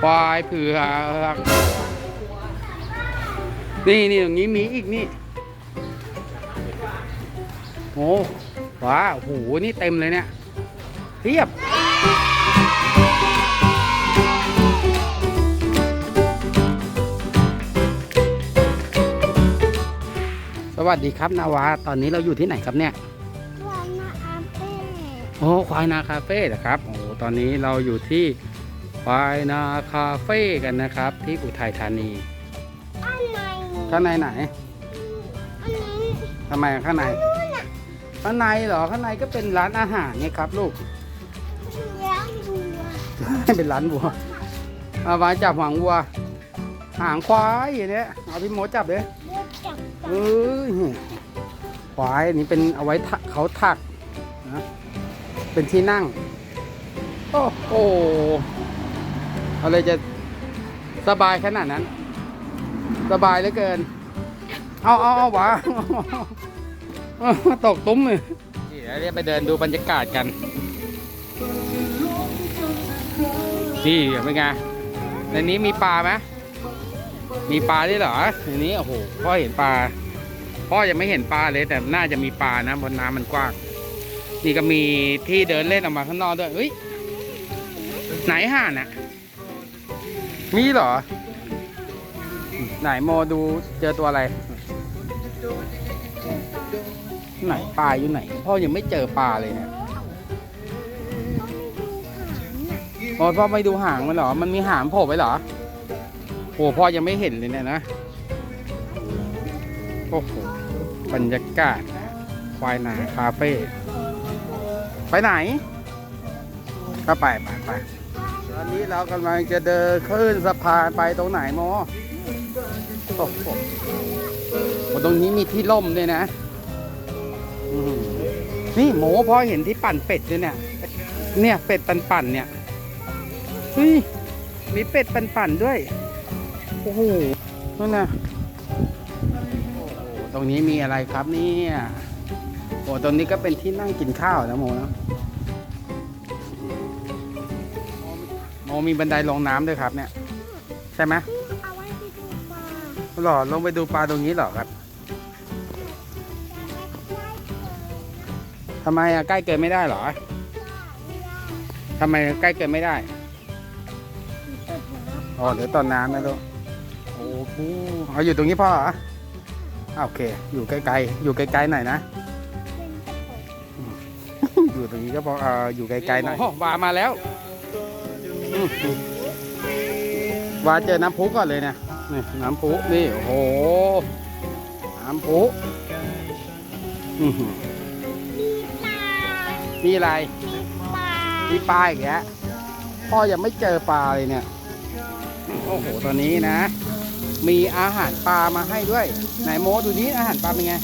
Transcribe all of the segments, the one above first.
ควายเผือกนี่นี่ตรงนี้มีอีกนี่โอ้ว้าโอ้โหนี่เต็มเลยเนี่ยเทียบสวัสดีครับนาวาตอนนี้เราอยู่ที่ไหนครับเนี่ยวันนาอาเป้โอ้ควายนาคาเฟ่เหรอครับโอ้ตอนนี้เราอยู่ที่ ควายนาคาเฟ่กันนะครับ ที่อุทัยธานีอันไหนข้างในไหนอันนี้ทำไมข้างใน นู่นน่ะข้างในเหรอข้างในก็เป็นร้านอาหารไงครับ ลูก เลี้ยงวัวเป็นร้านวัวเอามาจับหางวัว หางควายอย่างเนี้ยเอาพี่โมจับเลยเลี้ยงจับจับเอ้ยควายอันนี้เป็นเอาไว้ถักเขาถักนะเป็นที่นั่ง โอ้โห อะไรจะสบายขนาดนั้น สบายเหลือเกิน เอาเอาเอาหวะตกตุ้มเลยเดี๋ยวไปเดินดูบรรยากาศกันนี่เป็นไงในนี้มีปลาไหมมีปลาด้วยเหรอในนี้โอ้โหพ่อเห็นปลาพ่อยังไม่เห็นปลาเลยแต่น่าจะมีปลานะบนน้ำมันกว้าง นี่ก็มีที่เดินเล่นออกมาข้างนอกด้วยเฮ้ยไหนห่านอะ มีเหรอ ไหนโมดูเจอตัวอะไร ไหนปลาอยู่ไหน พ่อยังไม่เจอปลาเลยเนี่ยอ๋อพ่อไม่ดูหางมันเหรอ มันมีหางโผล่ไปเหรอโอ้พ่อยังไม่เห็นเลยเนี่ยนะโอ้โหบรรยากาศนะควายนาคาเฟ่ไปไหน ก็ไปไปไป อนนี้เรากำลังจะเดินขึ้นสะพานไปตรงไหนโมโอ้โหโอ้ตรงนี้มีที่ล่มด้วยนะ นี่โมพอเห็นที่ปั่นเป็ดด้วยเนี่ย เนี่ยเป็ดปั่นๆเนี่ยเฮ้ยมีเป็ดปั่นๆด้วย โอ้โหนั่นน่ะโอ้โหตรงนี้มีอะไรครับเนี่ยโอ้ตรงนี้ก็เป็นที่นั่งกินข้าวนะโมนะ โมมีบันไดลงน้ำด้วยครับเนี่ย ใช่ไหมเอาไว้ไปดูปลาหรอลงไปดูปลาตรงนี้เหรอครับทำไมอะใกล้เกินไม่ได้เหรอทำไมใกล้เกินไม่ได้อ๋อเดี๋ยวตอนน้ำนะลูกโอ้โหเอาอยู่ตรงนี้พ่อเหรออะโอเค อยู่ไกลๆอยู่ไกลๆหน่อยนะ อยู่ตรงนี้ก็พอเอออยู่ไกลๆหน่อยวามาแล้ว วาเจอน้ำพุก่อนเลยเนี่ยนี่น้ำพุนี่โอ้โห น้ำพุอื้อหือมีปลามีอะไรมีปลามีปลาอีกแล้วพ่อยังไม่เจอปลาเลยเนี่ย โอ้โห ตอนนี้นะ มีอาหารปลามาให้ด้วย ไหนโมดูนี้อาหารปลาเป็นไง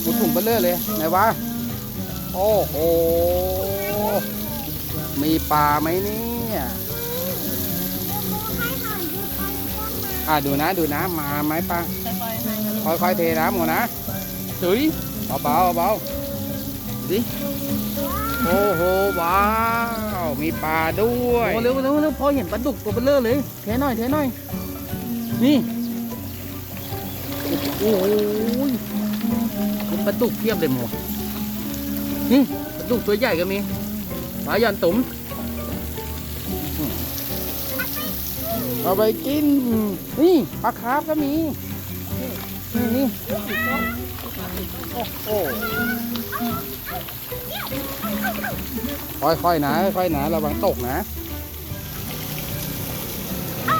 หมูถุงเบลเลอร์เลย ไหนวะ โอ้โห มีปลาไหมเนี่ย ก็มาอะดูนะดูนะมาไหมปลาค่อยๆเทน้ำหมดนะจุ๋ยเบาๆเบาๆดิโอ้โหว้าวมีปลาด้วยโอ้เร็วเร็วเร็วพอเห็นปลาดุกตัวเบลเลอร์เลยเทหน่อยเทหน่อยนี่โอ้โหเป็นปลาดุกเทียบเลยหมดนี่ปลาดุกตัวใหญ่ก็มีปลายันตุ๋ม เอาไปกิน นี่ปลาคาร์ฟก็มี นี่นี่โอ้โหค่อยๆนะ ค่อยๆนะระวังตกนะ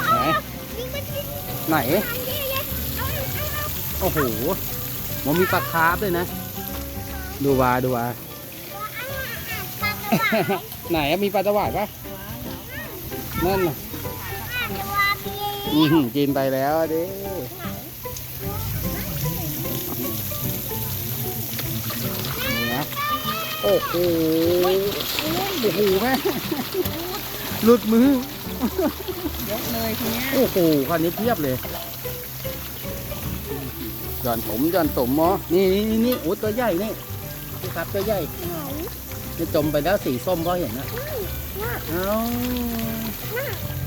ไหนนี่มันมีไหนอันนี้เลยเอาเอาเอาโอ้โห มันมีปลาคาร์ฟด้วยนะ ดูวาดูวาปลากระป๋องไหนอะมีปลาตะวาดปะนั่นน่ะอ่านว่ามี อือหือกินไปแล้วดินี่นะโอ้โหโอ้โหแม่หลุดมือยกเลยทีเนี้ยโอ้โหคันนี้เทียบเลยจอนผมจอนสมมอนี่นี่นี่นี่โอ้ตัวใหญ่นี่นี่ครับตัวใหญ่ไหนจะจมไปแล้วสีส้มก็เห็นนะเอ้า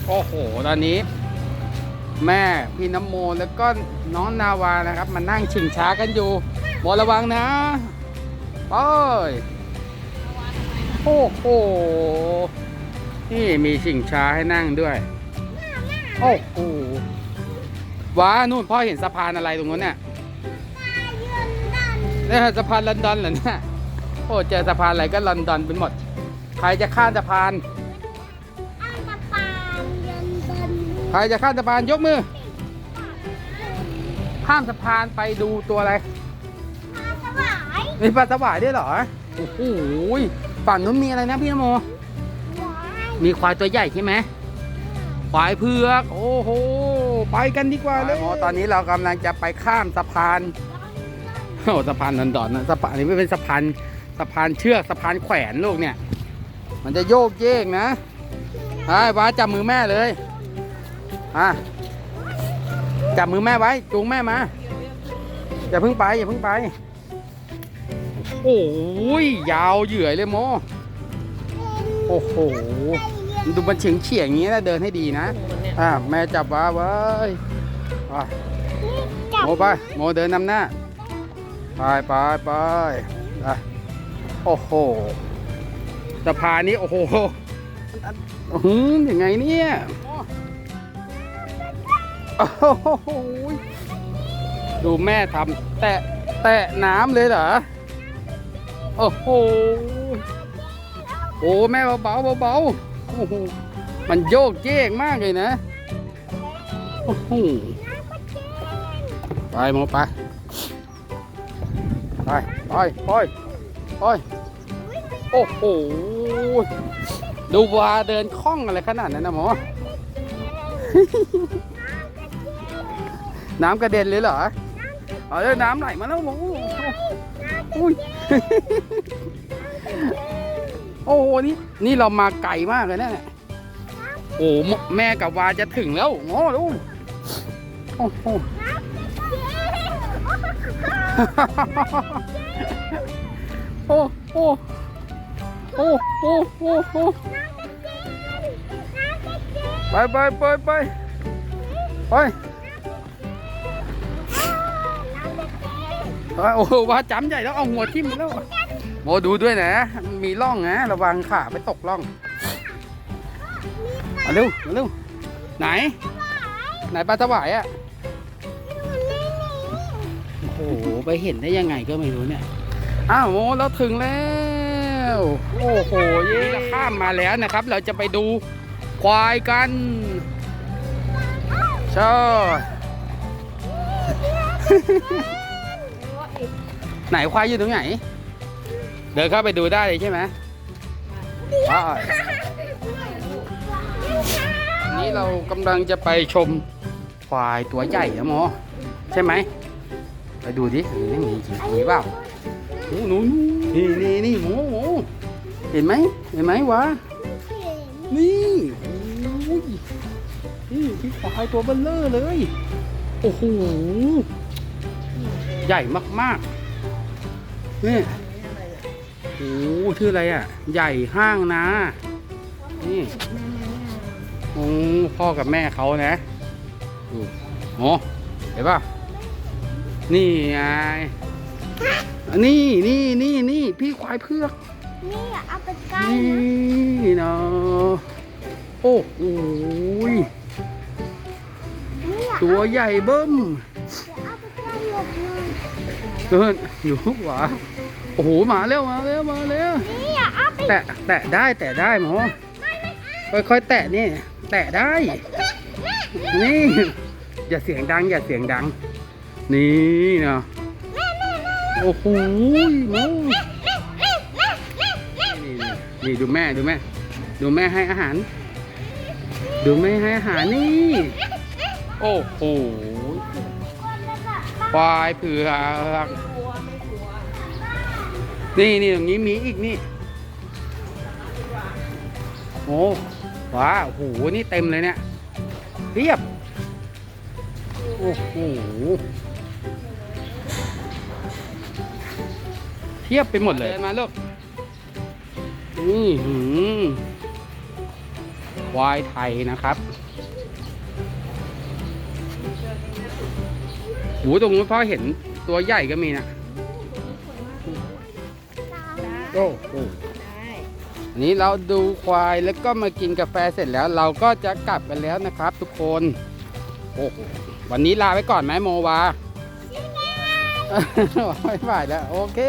โอ้โห ตอนนี้ แม่พี่น้ำโมแล้วก็น้องนาวานะครับ มานั่งชิงช้ากันอยู่โมระวังนะไปโอ้โหนี่มีชิงช้าให้นั่งด้วย โอ้โหว้านู่นพ่อเห็นสะพานอะไรตรงนู้นเนี่ยนี่สะพานลอนดอนเหรอเนี่ยโอ้เจอสะพานอะไรก็ลอนดอนเป็นหมด ใครจะข้ามสะพาน ใครจะข้ามสะพานยกมือ ข้ามสะพานไปดูตัวอะไรมาสวายมีปลาสวายด้วยเหรอ โอ้โหฝั่งนู้นมีอะไรนะพี่นโมหวายมีควายตัวใหญ่ใช่ไหมควายเผือก โอ้โห ไปกันดีกว่าเลยตอนนี้เรากำลังจะไปข้ามสะพาน โอ้สะพานลอนดอนนะสะพานนี้ไม่เป็นสะพาน สะพานเชือก สะพานแขวนลูกเนี่ย มันจะโยกเยกนะไอ้ว้าจับมือแม่เลย อะจับมือแม่ไว้จูงแม่มา อย่าเพิ่งไป อย่าเพิ่งไป โอ้ยยาวเหยื่อยเลยโมโอ้โหดูมันเฉียงเฉียงๆอย่างนี้นะเดินให้ดีนะอะแม่จับว้าไว้อะจับโมไปโมเดินนำหน้าไปไปไปอะโอ้โหสะพานนี้โอ้โหอื้อหือยังไงเนี่ยโอ้โห ดูแม่ทำแตะแตะน้ำเลยเหรอ โอ้โห โอ้แม่เบาๆเบาๆโอ้โห มันโยกเยกมากเลยนะ โอ้โห ไปโมไป ไปไปไปไปโอ้โห ดูวาเดินคล่องอะไรขนาดนั้นนะหมอ น้ำกระเด็นเลยเหรอเอาเลยน้ำไหลมาแล้วหมออุ้ยโอ้โหนี่นี่เรามาไกลมากเลยนะเนี่ยโอ้โหแม่กับวาจะถึงแล้วโอ้ดูโอ้โหโอ้โอ้โอ้โอ้โอ้โอ้ไปไปไปไปไป โอ้โหว่าจำใหญ่แล้วเอาหัวทิ่มแล้วโมดูด้วยนะ มีร่องนะระวังขาไปตกร่องมาเร็วมาเร็วไหน ไหนปลาสวายอะโอ้โหไปเห็นได้ยังไงก็ไม่รู้เนี่ยอ้าวโมเราถึงแล้วโอ้โหเย่เราข้ามมาแล้วนะครับ เราจะไปดูควายกันใช่ ไหนควายอยู่ตรงไหน เดินเข้าไปดูได้เลยใช่ไหมว้าวอันนี้เรากำลังจะไปชมควายตัวใหญ่นะโมใช่ไหมไปดูดินี่มีจริงมีเปล่าโอ้หนูนี่นี่นี่หมูหมูเห็นไหมเห็นไหมวะนี่โอ้ยนี่พี่ควายตัวเบลเลอร์เลย โอ้โห ใหญ่มากๆ นี่โอ้โหชื่ออะไรอะ ใหญ่ห้างนะ นี่โอ้พ่อกับแม่เขานะดูโอ้เห็นป่ะ นี่ไง นี่นี่นี่นี่พี่ควายเพือก นี่เอาไปใกล้นี่เนาะโอ้โหยนี่ตัวใหญ่เบิ้ม เดินอยู่ขวาโอ้โหมาเร็วมาเร็วมาเร็วนี่เอาไปแตะแตะได้แตะได้หมอค่อยๆแตะนี่ แตะได้ นี่ อย่าเสียงดัง อย่าเสียงดัง นี่เนาะโอ้โหหมูนี่นี่ดูแม่ดูแม่ ดูแม่ให้อาหาร ดูแม่ให้อาหารนี่ โอ้โห ควายเผือกนี่นี่ตรงนี้มีอีกนี่โอ้ว้าโอ้โหนี่เต็มเลยเนี่ยเรียบโอ้โหเทียบไปหมดเลยมาลูกนี่หืมควายไทยนะครับ หูตรงนู้นพ่อเห็นตัวใหญ่ก็มีนะโอ้โหอันนี้เราดูควายแล้วก็มากินกาแฟเสร็จแล้ว เราก็จะกลับกันแล้วนะครับ ทุกคนโอ้โหวันนี้ลาไปก่อนไหมโมวาไม่ไหวแล้ว โอเค